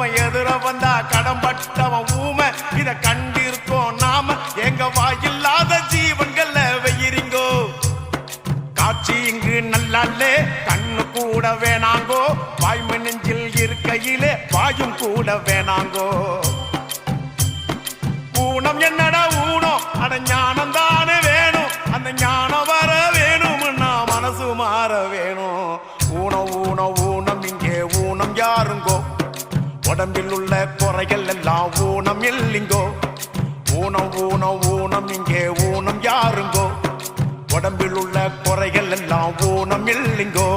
ஒருவன் எதிர வந்தா கடம் பட்டவன் ஊமை. இத கண்டிருக்கோம் நாம. எங்க வாயில்லாத ஜீவன்கள்ல வெயிரிங்கோ. காட்சி இங்கு நல்லாலே கண்ணு கூட வேணாங்கோ. வாய்மை நெஞ்சில் இருக்கையிலே வாயும் கூட வேணாங்கோ. ஊனம் என்னடா ஊனோ அட ஞானம் தானே வேணும். அந்த ஞானம் வர வேணும்னா மனசு மாற வேணும். ஊனம் ஊனம் ஊனம் இங்கே ஊனம் யாருங்கோ? உடம்பில் உள்ள குறைகள் எல்லாம் ஊனம் இல்லைங்கோ. ஊனம் ஊனம் ஊனம் இங்கே ஊனம் யாருங்கோ? உடம்பில் உள்ள குறைகள் எல்லாம் ஊனம் இல்லைங்கோ.